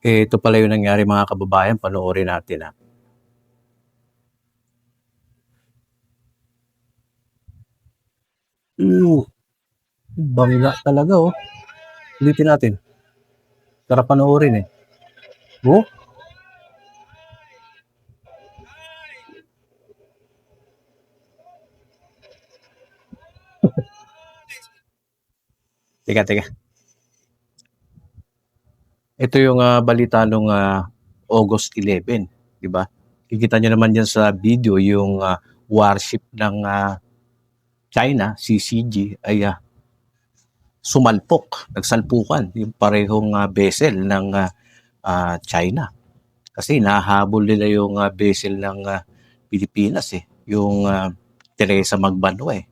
Eh, ito pala yung nangyari mga kababayan, panoorin natin ah. Uh, bangga talaga oh. Ulitin natin. Sarap panoorin eh. Oh, teka, teka. Ito yung ah, balita nung ah, August 11, di ba? Kikita nyo naman yan sa video yung ah, warship ng ah, China, CCG, ay ah, sumalpok, nagsalpukan yung parehong ah, vessel ng ah, ah, China. Kasi nahabol nila yung ah, vessel ng ah, Pilipinas eh, yung ah, Teresa Magbanwa eh.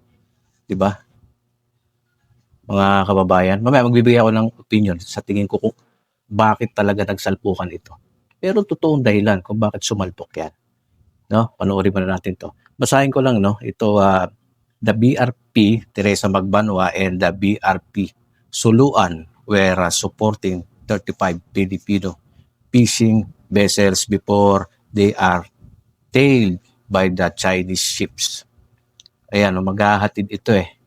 Di ba? Mga kababayan, mamaya magbibigay ako ng opinion sa tingin ko kung bakit talaga nagsalpukan ito. Pero totoong dahilan kung bakit sumalpok yan. No? Panoorin mo na natin to. Basahin ko lang, no? Ito, ah, the BRP, Teresa Magbanwa, and the BRP Suluan were ah, supporting 35 Filipino fishing vessels before they are tailed by the Chinese ships. Ayan, no, maghahatid ito eh.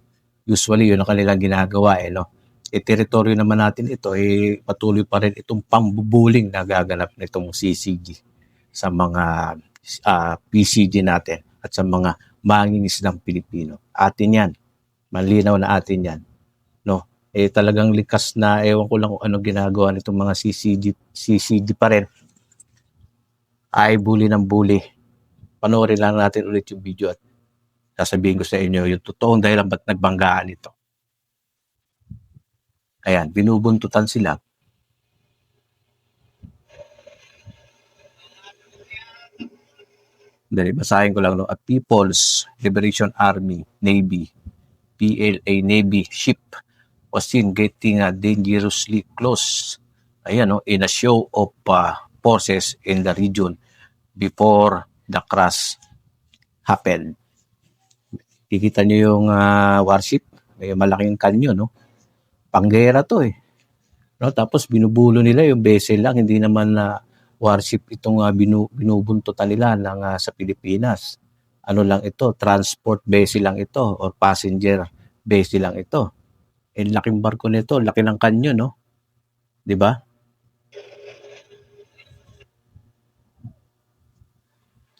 Usually, yun ang kanilang ginagawa eh, no? Eh, teritoryo naman natin ito, eh, patuloy pa rin itong pambubuling na gaganap nitong CCG sa mga ah, PCG natin at sa mga mangingisdang Pilipino. Atin yan. Malinaw na atin yan. No? Eh, talagang likas na, ewan ko lang kung ano ginagawa nitong mga CCG, CCG pa rin. Ay, bully ng bully. Panoorin lang natin ulit yung video at sasabihin ko sa inyo yung totoong dahilan ba't nagbanggaan ito. Ayan, binubuntutan sila. Dali, basahin ko lang. No? A People's Liberation Army, Navy, PLA Navy ship was seen getting uh, dangerously close ayan, no, in a show of uh, forces in the region before the crash happened. Kikita nyo yung uh, warship, may malaking kanyo, no? Panggera to eh. No, tapos binubulo nila yung vessel lang, hindi naman na warship itong uh, binu, binubuntutan nila ng, uh, sa Pilipinas. Ano lang ito, transport vessel lang ito or passenger vessel lang ito. Eh, laking barko nito, laki ng kanyo, no? 'Di ba?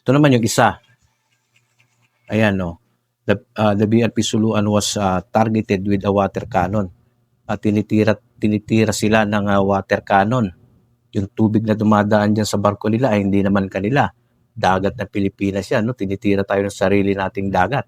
Ito naman yung isa. Ayan, no. The, uh, the BRP Suluan was uh, targeted with a water cannon at tinitira tinitira sila ng uh, water cannon. Yung tubig na dumadaan diyan sa barko nila ay hindi naman kanila. Dagat ng Pilipinas yan, no? Tinitira tayo ng sarili nating dagat.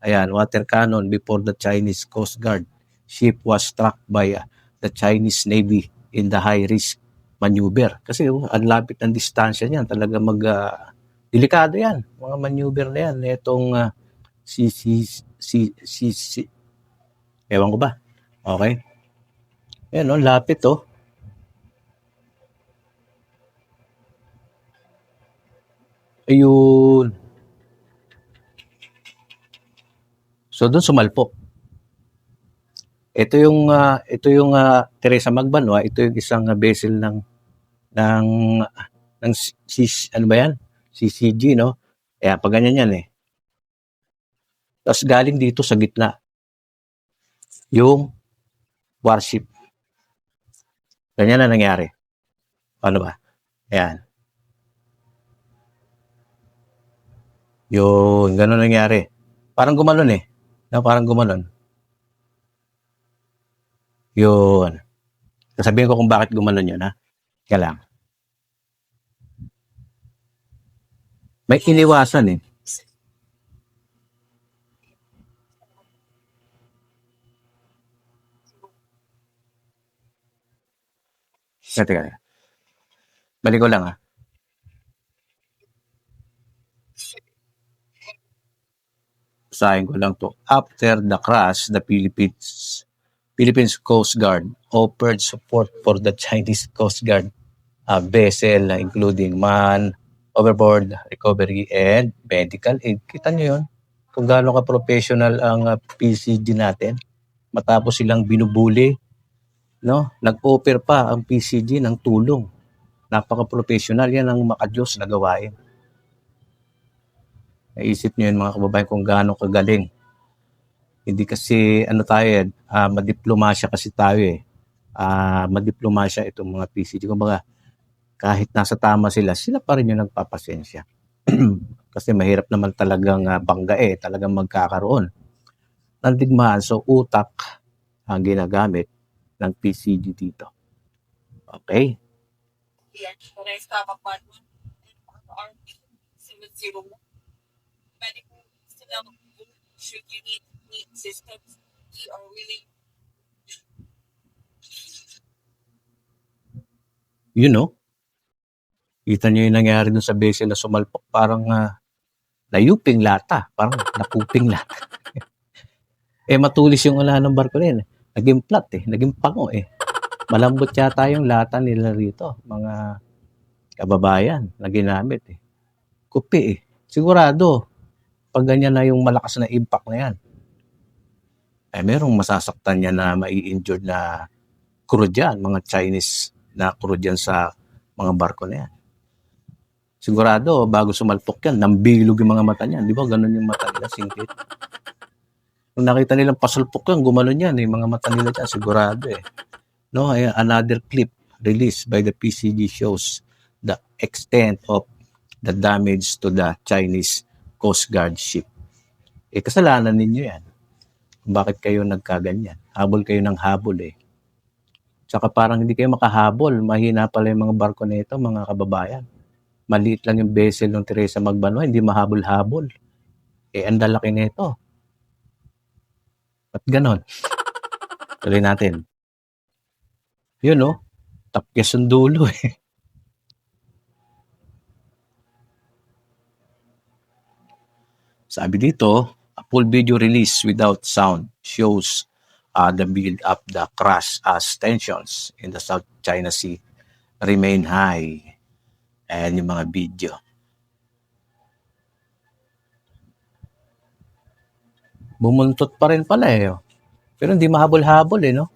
Ayan, water cannon before the Chinese Coast Guard ship was struck by uh, the Chinese Navy in the high risk maneuver. Kasi oh, ang lapit ng distansya niyan, talaga mag uh, delikado 'yan. Mga maneuver na 'yan. Itong uh, si si si si, si Ewan ko ba? Okay? Ayan, no, lapit, oh. Ayun. So, doon sumalpok. Ito yung uh, ito yung uh, Teresa Magbanwa, ito yung isang uh, vessel ng ng ng C, ano ba yan? CCG, no? Kaya pag ganyan yan eh. Tapos galing dito sa gitna yung warship. Ganyan na nangyari. Ano ba? Ayan. Yun, ganun nangyari. Parang gumalon eh. No, parang gumalon. Yun. Sasabihin ko kung bakit gumalon yun, ha? Kaya lang. May iniwasan eh. Teka, teka. Balik ko lang ah. Basahin ko lang to. After the crash, the Philippines Philippines Coast Guard offered support for the Chinese Coast Guard uh, vessel including man, overboard recovery and medical aid. Kita nyo yun? Kung gaano ka-professional ang uh, PCG natin matapos silang binubuli no? Nag-offer pa ang PCG ng tulong. Napaka-professional. Yan ang makadiyos na gawain. Naisip niyo yun mga kababayan kung gaano kagaling. Hindi kasi ano tayo ah, madiplomasya kasi tayo eh. Ah, madiplomasya itong mga PCG. Kumbaga, kahit nasa tama sila, sila pa rin yung nagpapasensya. kasi mahirap naman talagang ah, bangga eh, talagang magkakaroon ng digmaan. So, utak ang ginagamit ng PCG dito. Okay? Yan, kung tama pa nun, RP 701, pwede po silang should you need need systems, we are willing You know? Kita niyo yung nangyari dun sa beses na sumalpok. Parang ah, nayuping lata. Parang napuping lata. eh, matulis yung unahan ng barko yun. eh. Naging flat eh. Naging pango eh. Malambot yata yung lata nila rito. Mga kababayan na ginamit eh. Kupi eh. Sigurado, pag ganyan na yung malakas na impact na yan, eh merong masasaktan niya na mai-injured na crew mga Chinese na crew sa mga barko na yan. Sigurado, bago sumalpok yan, nambilog yung mga mata niyan. Di ba? Ganun yung mata nila, singkit. Nung nakita nilang pasulpok yan, gumanon yan, yung mga mata nila dyan, sigurado eh. No, ayan, another clip released by the PCG shows the extent of the damage to the Chinese Coast Guard ship. Eh, kasalanan ninyo yan. Kung bakit kayo nagkaganyan. Habol kayo ng habol eh. Tsaka parang hindi kayo makahabol. Mahina pala yung mga barko na ito, mga kababayan. Maliit lang yung vessel ng Teresa Magbanwa, hindi mahabol-habol. Eh, ang lalaki na ito. Ba't ganon? Tuloy natin. Yun, no? Tapyas yung dulo, eh. Sabi dito, a full video release without sound shows uh, the build up the crash as tensions in the South China Sea remain high. Ayan yung mga video. Bumuntot pa rin pala eh. oh. Pero hindi mahabol-habol eh, no?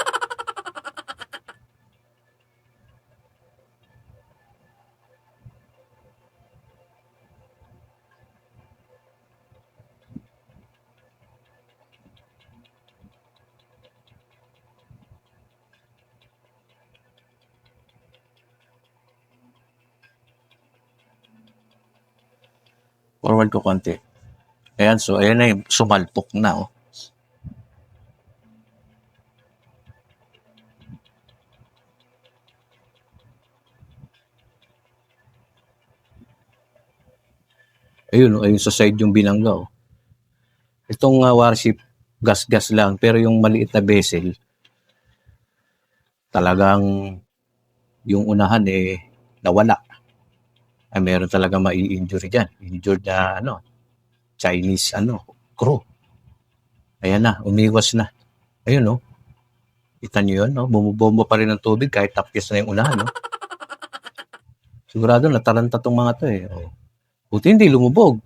Forward ko konti. Ayan, so ayan na sumalpok na, oh. Ayun, oh, ayun sa side yung binangga, oh. Itong ah, warship, gas-gas lang, pero yung maliit na vessel, talagang yung unahan eh, nawala. Ay, meron talaga mai-injury dyan. Injured na, ano, Chinese, ano, crew. Ayan na, umiwas na. Ayun, no? Kita nyo yun, no? Bumubomba pa rin ng tubig kahit tapyas na yung unahan, no? Sigurado, nataranta tong mga to, eh. Oh. Buti hindi lumubog.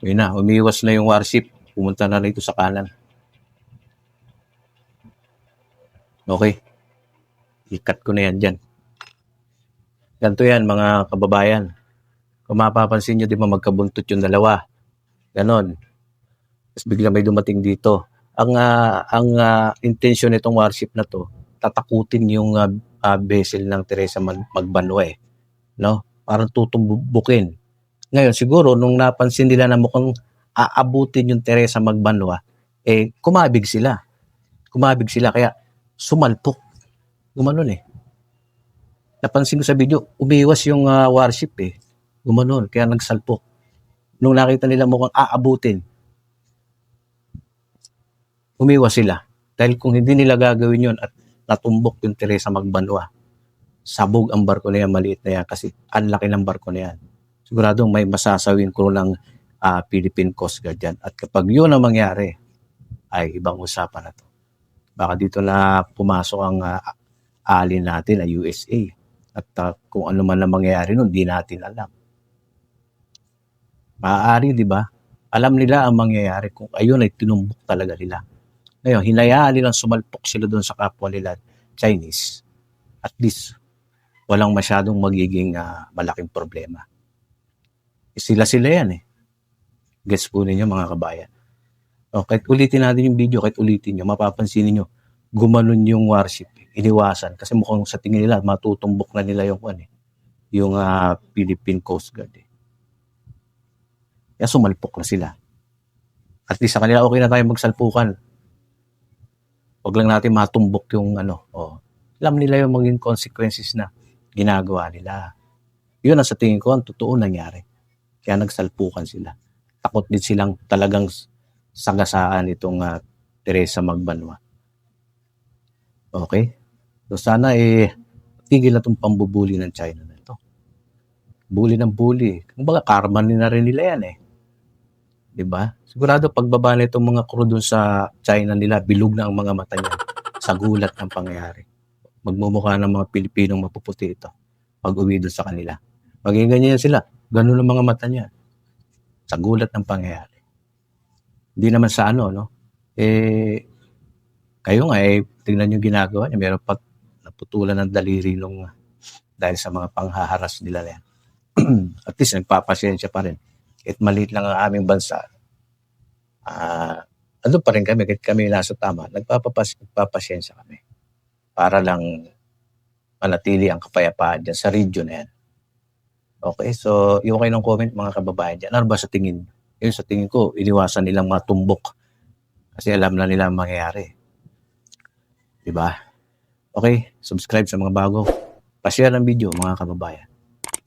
Ayun na, umiwas na yung warship. Pumunta na rito sa kanan. Okay. Ikat ko na yan dyan. Ganito yan, mga kababayan. Kung mapapansin nyo, di ba magkabuntot yung dalawa. Ganon. Tapos bigla may dumating dito. Ang ah, ang ah, intention nitong warship na to, tatakutin yung ah, ah, vessel ng Teresa Mag- Magbanwa eh. No? Parang tutumbukin. Ngayon, siguro, nung napansin nila na mukhang aabutin yung Teresa Magbanwa, eh, kumabig sila. Kumabig sila, kaya sumalpok. Gumanon eh. Napansin ko sa video, umiwas yung ah, warship eh. Gumanon, kaya nagsalpok. Nung nakita nila mukhang aabutin, umiwas sila. Dahil kung hindi nila gagawin yon at natumbok yung Teresa Magbanwa, sabog ang barko na yan, maliit na yan, kasi ang laki ng barko na yan. Siguradong may masasawin ko ng ah, Philippine Coast Guard yan. At kapag yun ang mangyari, ay ibang usapan na to. Baka dito na pumasok ang ah, alin natin, ang USA. At ah, kung ano man ang mangyayari nun, di natin alam. Maaari, di ba? Alam nila ang mangyayari kung ayun ay tinumbok talaga nila. Ngayon, hinayaan nilang sumalpok sila doon sa kapwa nila Chinese. at least walang masyadong magiging ah, malaking problema. Sila-sila yan eh. Gets po ninyo mga kabayan. O, kahit ulitin natin yung video, kahit ulitin nyo, mapapansin niyo gumanon yung warship. eh. Iniwasan. Kasi mukhang sa tingin nila, matutumbok na nila yung, ano, eh, yung ah, Philippine Coast Guard. Eh. Kaya sumalpok na sila. At least sa kanila, okay na tayo magsalpukan. Huwag lang natin matumbok yung ano. Oh. Alam nila yung maging consequences na ginagawa nila. Yun ang sa tingin ko, ang totoo nangyari. Kaya nagsalpukan sila. Takot din silang talagang sagasaan itong ah, Teresa Magbanwa. Okay? So sana eh, tigil na itong pambubuli ng China na ito. Bully ng bully. Kung baga, karma na rin nila yan eh. 'Di ba? Sigurado pagbaba na itong mga crew dun sa China nila, bilog na ang mga mata niyan sa gulat ng pangyayari. Magmumukha ng mga Pilipinong mapuputi ito pag uwi dun sa kanila. Maging ganyan sila. Ganun ang mga mata niya. Sa gulat ng pangyayari. Hindi naman sa ano, no? Eh, kayo nga, eh, tingnan yung ginagawa niya. Meron pa naputulan ng daliri nung dahil sa mga panghaharas nila yan. At least nagpapasensya pa rin. Kahit maliit lang ang aming bansa, ah ano pa rin kami, kahit kami nasa tama, nagpapapas, nagpapasensya kami. Para lang manatili ang kapayapaan dyan sa region na yan. Okay, so yung kayo ng comment mga kababayan dyan, ano ba sa tingin? Yun sa tingin ko, iniwasan nilang matumbok. Kasi alam na nila ang mangyayari. Diba? Okay, subscribe sa mga bago. Pa-share ang video mga kababayan.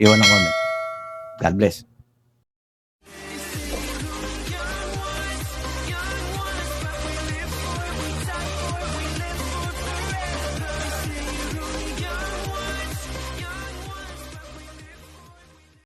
Iwan ang comment. God bless.